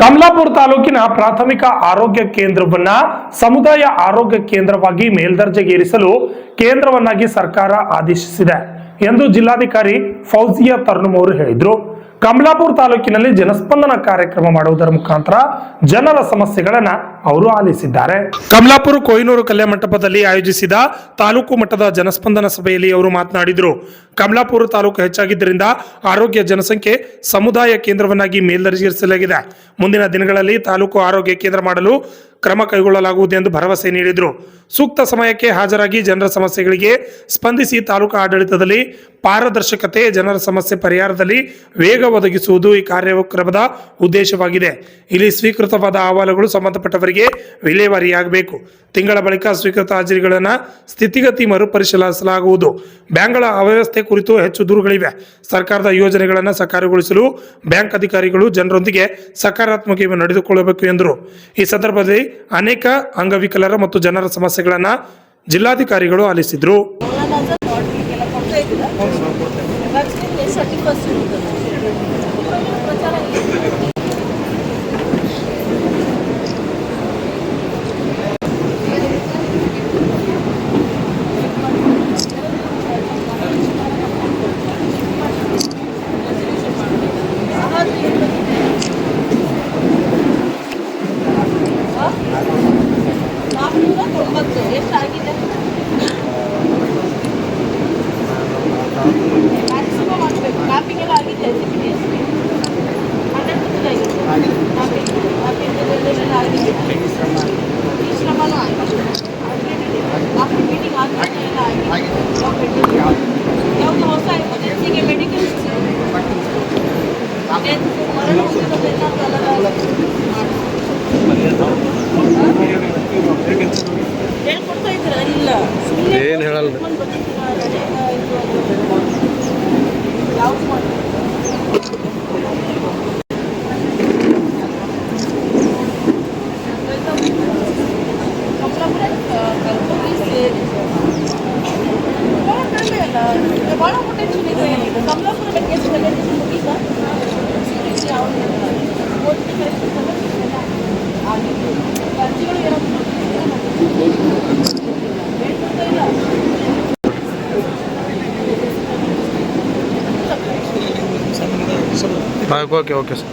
ಕಮಲಾಪುರ ತಾಲೂಕಿನ ಪ್ರಾಥಮಿಕ ಆರೋಗ್ಯ ಕೇಂದ್ರವನ್ನ ಸಮುದಾಯ ಆರೋಗ್ಯ ಕೇಂದ್ರವಾಗಿ ಮೇಲ್ದರ್ಜೆಗೇರಿಸಲು ಕೇಂದ್ರವನ್ನಾಗಿ ಸರ್ಕಾರ ಆದೇಶಿಸಿದೆ ಎಂದು ಜಿಲ್ಲಾಧಿಕಾರಿ ಫೌಜಿಯಾ ತರ್ನುಮ್ ಅವರು ಹೇಳಿದ್ರು. ಕಮಲಾಪುರ ತಾಲೂಕಿನಲ್ಲಿ ಜನಸ್ಪಂದನ ಕಾರ್ಯಕ್ರಮ ಮಾಡುವುದರ ಮುಖಾಂತರ ಜನರ ಸಮಸ್ಯೆಗಳನ್ನ ಅವರು ಆಲಿಸಿದ್ದಾರೆ. ಕಮಲಾಪುರ ಕೊಯ್ನೂರು ಕಲ್ಯಾಣ ಮಂಟಪದಲ್ಲಿ ಆಯೋಜಿಸಿದ ತಾಲೂಕು ಮಟ್ಟದ ಜನಸ್ಪಂದನ ಸಭೆಯಲ್ಲಿ ಅವರು ಮಾತನಾಡಿದರು. ಕಮಲಾಪುರ ತಾಲೂಕು ಹೆಚ್ಚಾಗಿದ್ದರಿಂದ ಆರೋಗ್ಯ ಜನಸಂಖ್ಯೆ ಸಮುದಾಯ ಕೇಂದ್ರವನ್ನಾಗಿ ಮೇಲ್ದರ್ಜೆಗೇರಿಸಲಾಗಿದೆ. ಮುಂದಿನ ದಿನಗಳಲ್ಲಿ ತಾಲೂಕು ಆರೋಗ್ಯ ಕೇಂದ್ರ ಮಾಡಲು ಕ್ರಮ ಕೈಗೊಳ್ಳಲಾಗುವುದು ಎಂದು ಭರವಸೆ ನೀಡಿದರು. ಸೂಕ್ತ ಸಮಯಕ್ಕೆ ಹಾಜರಾಗಿ ಜನರ ಸಮಸ್ಯೆಗಳಿಗೆ ಸ್ಪಂದಿಸಿ ತಾಲೂಕು ಆಡಳಿತದಲ್ಲಿ ಪಾರದರ್ಶಕತೆ, ಜನರ ಸಮಸ್ಯೆ ಪರಿಹಾರದಲ್ಲಿ ವೇಗ ಒದಗಿಸುವುದು ಈ ಕಾರ್ಯಕ್ರಮದ ಉದ್ದೇಶವಾಗಿದೆ. ಇಲ್ಲಿ ಸ್ವೀಕೃತವಾದ ಅಹವಾಲುಗಳು ಸಂಬಂಧಪಟ್ಟವರಿಗೆ ವಿಲೇವಾರಿಯಾಗಬೇಕು. ತಿಂಗಳ ಬಳಿಕ ಸ್ವೀಕೃತ ಹಾಜರಿಗಳನ್ನು ಸ್ಥಿತಿಗತಿ ಮರುಪರಿಶೀಲಿಸಲಾಗುವುದು. ಬ್ಯಾಂಕ್ಗಳ ಅವ್ಯವಸ್ಥೆ ಕುರಿತು ಹೆಚ್ಚು ದೂರುಗಳಿವೆ. ಸರ್ಕಾರದ ಯೋಜನೆಗಳನ್ನು ಸಕಾರಗೊಳಿಸಲು ಬ್ಯಾಂಕ್ ಅಧಿಕಾರಿಗಳು ಜನರೊಂದಿಗೆ ಸಕಾರಾತ್ಮಕ ನಡೆದುಕೊಳ್ಳಬೇಕು ಎಂದರು. ಈ ಸಂದರ್ಭದಲ್ಲಿ ಅನೇಕ ಅಂಗವಿಕಲರ ಮತ್ತು ಜನರ ಸಮಸ್ಯೆಗಳನ್ನು ಜಿಲ್ಲಾಧಿಕಾರಿಗಳು ಆಲಿಸಿದರು. ಮ್ಯಾಪಿಂಗ್ ಎಲ್ಲ okay okay sir.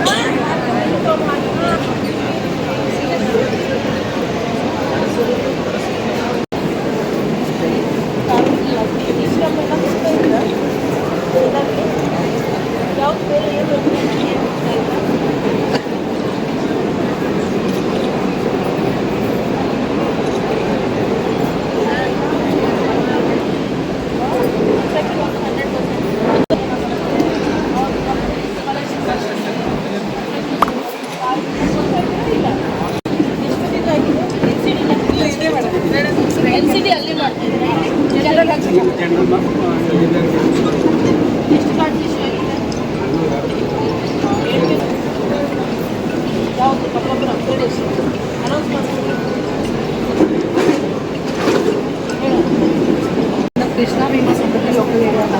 Krishna Bhima ಸಂಘಟನೆ ಲೋಕಲ್ ಏರಿಯಾ ಅಂತ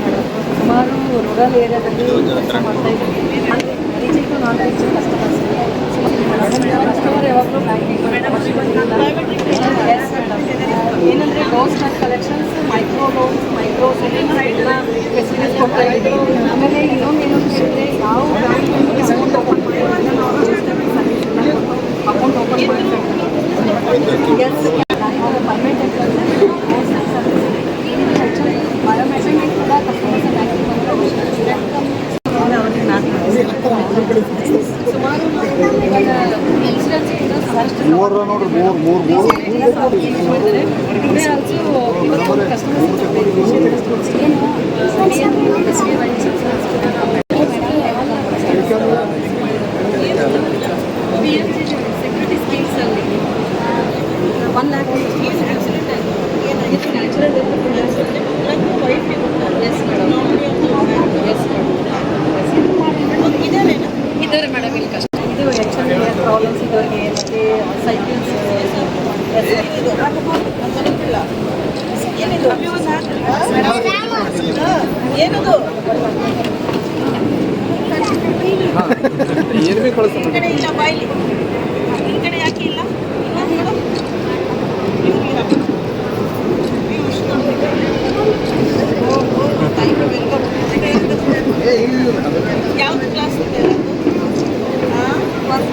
ಮಾಡೋದು ಸುಮಾರು ರೂರಲ್ ಏರಿಯಾದಲ್ಲಿ ಕೆಲಸ ಮಾಡ್ತಾ ಇದ್ದೀವಿ to non reaching customers customer ಯಾವಾಗಲೂ ಏನಂದರೆ loans collections micro loans micro ಎಲ್ಲ ಫೆಸಿಲಿಟೀಸ್ ಕೊಡ್ತಾ ಇದ್ದೀವಿ ಏನದು? ಏನು ಭೀ ಕಳಿಸ್. ಕಡೆ ಇಲ್ಲ ಬಾಯಿಲಿ? ಈ ಕಡೆ ಯಾಕೆ ಇಲ್ಲ? ಯಾವ್ದು ಕ್ಲಾಸ್ ಇದೆ? ಹಾಂ ಫಸ್ಟ್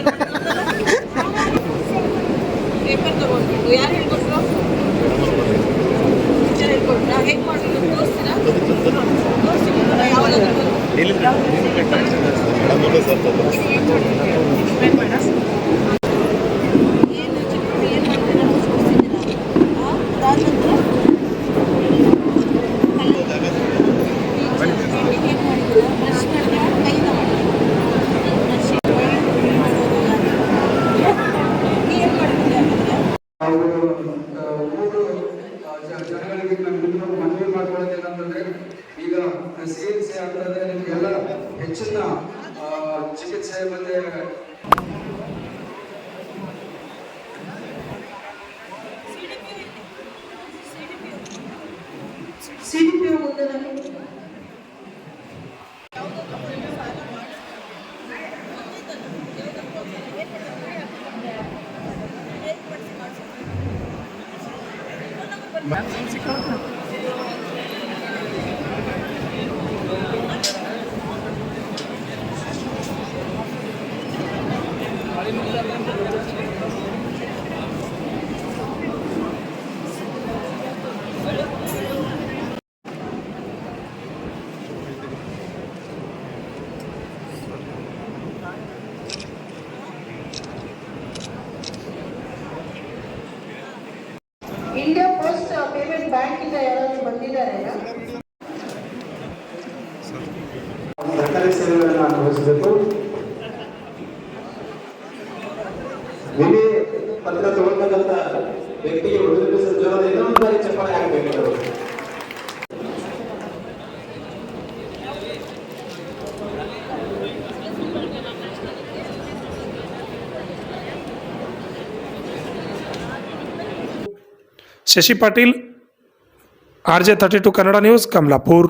ಸಿಡಿಪಿಯವ್ರು ಗೊತ್ತಿಲ್ಲ Shashi Patil R J thirty two Kannada news Kamalapur.